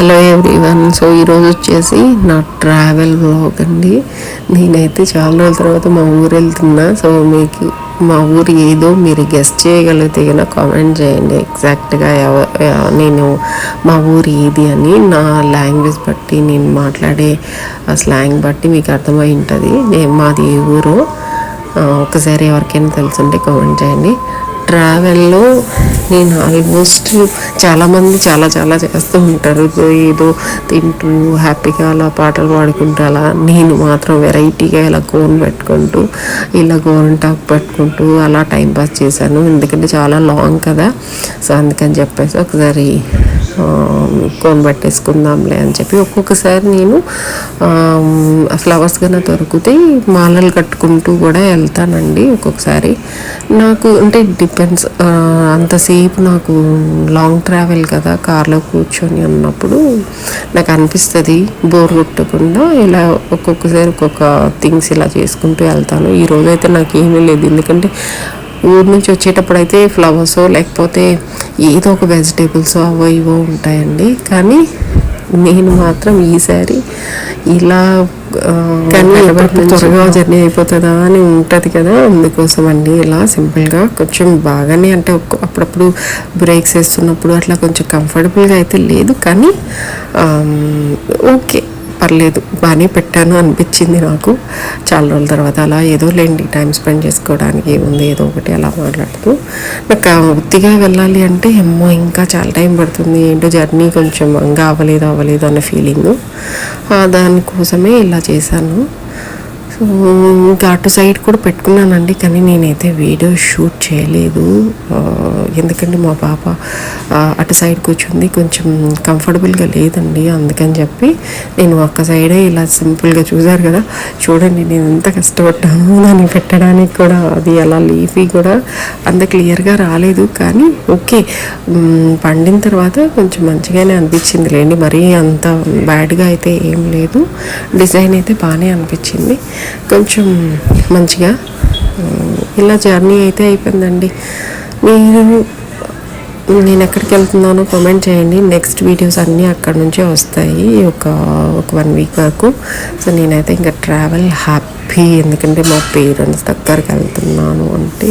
Hello everyone. So ఈరోజు వచ్చేసి నా ట్రావెల్ బ్లాగ్ అండి. నేనైతే చాలా రోజుల తర్వాత మా ఊరు వెళ్తున్నా. సో మీకు మా ఊరు ఏదో మీరు గెస్ట్ చేయగలిగితే కనుక కామెంట్ చేయండి. ఎగ్జాక్ట్గా ఎవ నేను మా ఊరు ఏది అని నా లాంగ్వేజ్ బట్టి నేను మాట్లాడే ఆ స్లాంగ్ బట్టి మీకు అర్థమై ఉంటుంది. నేను మాది ఏ ఊరు? ఒకసారి ఎవరికైనా తెలుసుంటే కామెంట్ చేయండి. ట్రావెల్లో నేను ఆల్మోస్ట్ చాలామంది చాలా చాలా చేస్తూ ఉంటారు. ఏదో తింటూ హ్యాపీగా అలా పాటలు పాడుకుంటూ అలా నేను మాత్రం వెరైటీగా ఇలా గోన్ పెట్టుకుంటూ ఇలా గోరంటాకు పెట్టుకుంటూ అలా టైం పాస్ చేశాను. ఎందుకంటే చాలా లాంగ్ కదా. సో అందుకని చెప్పేసి ఒకసారి కోన్ పెట్టేసుకుందాంలే అని చెప్పి ఒక్కొక్కసారి నేను ఫ్లవర్స్ కన్నా దొరికితే మాలలు కట్టుకుంటూ కూడా వెళ్తానండి ఒక్కొక్కసారి. నాకు అంటే డిపెండ్స్ అంతసేపు నాకు లాంగ్ ట్రావెల్ కదా కార్లో కూర్చొని ఉన్నప్పుడు నాకు అనిపిస్తుంది బోర్ కొట్టకుండా ఇలా ఒక్కొక్కసారి ఒక్కొక్క థింగ్స్ ఇలా చేసుకుంటూ వెళ్తాను. ఈ రోజైతే నాకు ఏమీ లేదు ఎందుకంటే ఊరు నుంచి వచ్చేటప్పుడు అయితే ఫ్లవర్స్ లేకపోతే ఏదో ఒక వెజిటేబుల్స్ అవో ఇవో ఉంటాయండి. కానీ నేను మాత్రం ఈసారి ఇలా కానీ త్వరగా జర్నీ అయిపోతుందా అని ఉంటుంది కదా అందుకోసం అండి ఇలా సింపుల్గా కొంచెం బాగానే అంటే అప్పుడప్పుడు బ్రేక్స్ వేస్తున్నప్పుడు అట్లా కొంచెం కంఫర్టబుల్గా అయితే లేదు. కానీ ఓకే. పర్లేదు బాగానే పెట్టాను అనిపించింది నాకు. చాలా రోజుల తర్వాత అలా ఏదో లేండి టైం స్పెండ్ చేసుకోవడానికి ఏముంది ఏదో ఒకటి అలా మాట్లాడుతూ. నాకు ఉత్తిగా వెళ్ళాలి అంటే ఏమో ఇంకా చాలా టైం పడుతుంది ఏంటో జర్నీ కొంచెం ఇంకా అవ్వలేదు అవ్వలేదు అన్న ఫీలింగ్. దానికోసమే ఇలా చేశాను. సో ఇంకా అటు సైడ్ కూడా పెట్టుకున్నానండి కానీ నేనైతే వీడియో షూట్ చేయలేదు. ఎందుకంటే మా పాప అటు సైడ్ కూర్చుంది కొంచెం కంఫర్టబుల్గా లేదండి అందుకని చెప్పి నేను ఒక్క సైడే ఇలా సింపుల్గా చూసారు కదా. చూడండి నేను ఎంత కష్టపడ్డాను దాన్ని పెట్టడానికి కూడా అది అలా లీఫీ కూడా అంత క్లియర్గా రాలేదు. కానీ ఓకే పండిన తర్వాత కొంచెం మంచిగానే అనిపించింది లేండి మరీ అంత బ్యాడ్గా అయితే ఏం లేదు. డిజైన్ అయితే బాగానే అనిపించింది. కొంచెం మంచిగా ఇలా జర్నీ అయితే అయిపోయిందండి. మీరు నేను ఎక్కడికి వెళ్తున్నానో కామెంట్ చేయండి. నెక్స్ట్ వీడియోస్ అన్నీ అక్కడ నుంచే వస్తాయి ఒక ఒక వన్ వీక్ వరకు. సో నేనైతే ఇంకా ట్రావెల్ హ్యాపీ ఎందుకంటే మా పేరెంట్స్ దగ్గరికి వెళ్తున్నాను అంటే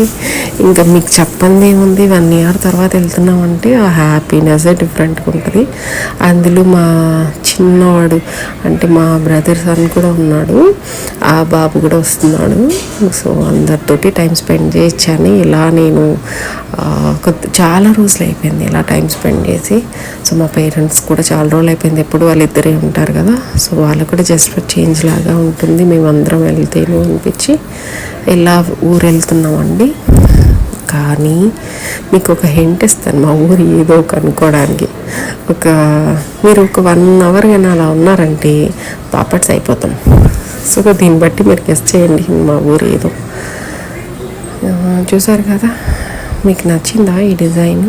ఇంకా మీకు చెప్పండి ఏముంది? వన్ ఇయర్ తర్వాత వెళ్తున్నాం అంటే ఆ హ్యాపీనెస్ డిఫరెంట్గా ఉంటుంది. అందులో మా చిన్నవాడు. అంటే మా బ్రదర్ సన్ కూడా ఉన్నాడు. ఆ బాబు కూడా వస్తున్నాడు. సో అందరితోటి టైం స్పెండ్ చేయొచ్చని ఇలా నేను కొద్ది చాలా రోజులు అయిపోయింది ఇలా టైం స్పెండ్ చేసి. సో మా పేరెంట్స్ కూడా చాలా రోజులు అయిపోయింది. ఎప్పుడు వాళ్ళిద్దరే ఉంటారు కదా. సో వాళ్ళు కూడా జస్ట్ చేంజ్ లాగా ఉంటుంది. మేమందరం వెళ్తేను అనిపించి ఇలా ఊరు వెళ్తున్నామండి? కానీ మీకు ఒక హింట్ ఇస్తాను మా ఊరు ఏదో కనుక్కోవడానికి ఒక మీరు ఒక వన్ అవర్ కానీ అలా ఉన్నారంటే పాపట్స్ అయిపోతాం. సో దీన్ని బట్టి మీరు గెస్ట్ చేయండి మా ఊరు ఏదో. చూసారు కదా? మీకు నచ్చిందా ఈ డిజైన్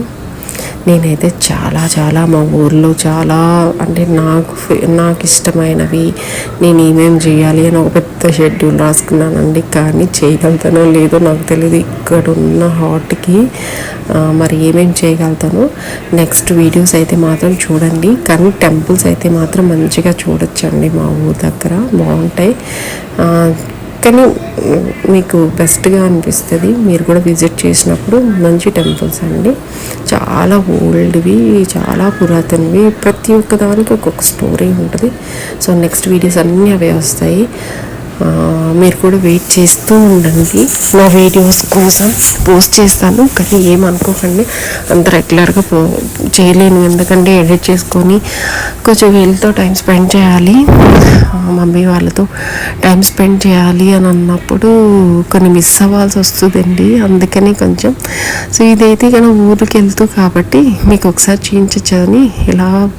నేనైతే చాలా చాలా మా ఊర్లో చాలా అంటే నాకు నాకు ఇష్టమైనవి నేను ఏమేమి చేయాలి అని ఒక పెద్ద షెడ్యూల్ రాసుకున్నానండి. కానీ చేయగలుగుతానో లేదో నాకు తెలియదు ఇక్కడ ఉన్న హాట్కి మరి ఏమేమి చేయగలుగుతానో నెక్స్ట్ వీడియోస్ అయితే మాత్రం చూడండి. కానీ టెంపుల్స్ అయితే మాత్రం మంచిగా చూడొచ్చండి మా ఊరు దగ్గర. బాగుంటాయి. కానీ మీకు బెస్ట్గా అనిపిస్తుంది. మీరు కూడా విజిట్ చేసినప్పుడు మంచి టెంపుల్స్ అండి. చాలా ఓల్డ్వి చాలా పురాతనవి. ప్రతి ఒక్క దానికి ఒక్కొక్క స్టోరీ ఉంటుంది. సో నెక్స్ట్ వీడియోస్ అన్నీ అవే వస్తాయి. మీరు కూడా వెయిట్ చేస్తూ ఉండండి. నా వీడియోస్ కోసం పోస్ట్ చేస్తాను కానీ ఏమనుకోకండి అంత రెగ్యులర్గా పో చేయలేను. ఎందుకంటే ఎడిట్ చేసుకొని కొంచెం వీళ్ళతో టైం స్పెండ్ చేయాలి. మమ్మీ వాళ్ళతో టైం స్పెండ్ చేయాలి అని అన్నప్పుడు కొన్ని మిస్ అవ్వాల్సి వస్తుందండి. అందుకని కొంచెం. సో ఇదైతే కానీ ఊరికి వెళ్తూ కాబట్టి మీకు ఒకసారి చూపించచ్చని ఇలా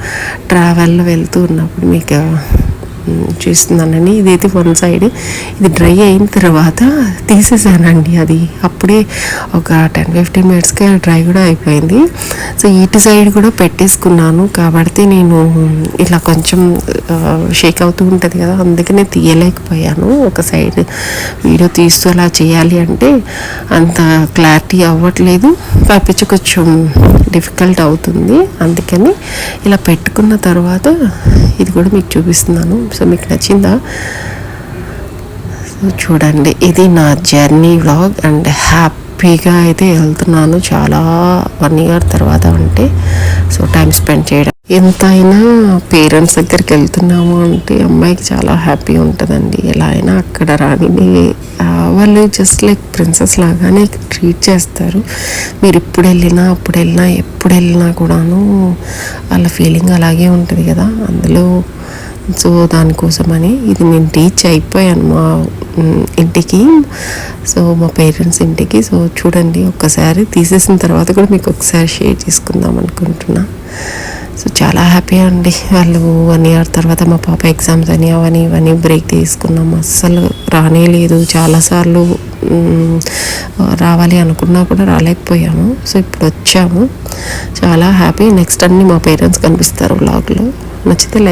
ట్రావెల్లో వెళ్తూ ఉన్నప్పుడు మీకు చూస్తున్నానండి ఇదైతే వన్ సైడ్ ఇది డ్రై అయిన తర్వాత తీసేసానండి అది. అప్పుడే ఒక టెన్ ఫిఫ్టీన్ మినిట్స్కే డ్రై కూడా అయిపోయింది. సో ఇటు సైడ్ కూడా పెట్టేసుకున్నాను. కాబట్టి నేను ఇలా కొంచెం షేక్ అవుతూ ఉంటుంది కదా అందుకనే తీయలేకపోయాను. ఒక సైడ్ వీడియో తీస్తూ అలా చేయాలి అంటే అంత క్లారిటీ అవ్వట్లేదు. పైపించి కొంచెం డిఫికల్ట్ అవుతుంది. అందుకని ఇలా పెట్టుకున్న తర్వాత ఇది కూడా మీకు చూపిస్తున్నాను. సో మీకు నచ్చిందా? సో చూడండి. ఇది నా జర్నీ వ్లాగ్ అండ్ హ్యాపీగా అయితే వెళ్తున్నాను. చాలా వన్ ఇయర్ తర్వాత అంటే సో టైం స్పెండ్ చేయడం ఎంతైనా పేరెంట్స్ దగ్గరికి వెళ్తున్నాము అంటే అమ్మాయికి చాలా హ్యాపీ ఉంటుందండి. ఎలా అయినా అక్కడ రాని వాళ్ళు జస్ట్ లైక్ ప్రిన్సెస్ లాగానే ట్రీట్ చేస్తారు. మీరు ఇప్పుడు వెళ్ళినా అప్పుడు వెళ్ళినా ఎప్పుడు వెళ్ళినా కూడాను వాళ్ళ ఫీలింగ్ అలాగే ఉంటుంది కదా. అందులో సో దానికోసమని ఇది నేను రీచ్ అయిపోయాను మా ఇంటికి. సో మా పేరెంట్స్ ఇంటికి. సో చూడండి ఒక్కసారి తీసేసిన తర్వాత కూడా మీకు ఒకసారి షేర్ చేసుకుందాం అనుకుంటున్నా. సో చాలా హ్యాపీ అండి వాళ్ళు వన్ ఇయర్ తర్వాత మా పాప ఎగ్జామ్స్ అని అవని ఇవన్నీ బ్రేక్ తీసుకున్నాం. అస్సలు రానే లేదు. చాలాసార్లు రావాలి అనుకున్నా కూడా రాలేకపోయాము. సో ఇప్పుడు వచ్చాము. చాలా హ్యాపీ నెక్స్ట్ అన్ని మా పేరెంట్స్ కనిపిస్తారు వ్లాగ్లో నచ్చితే లైక్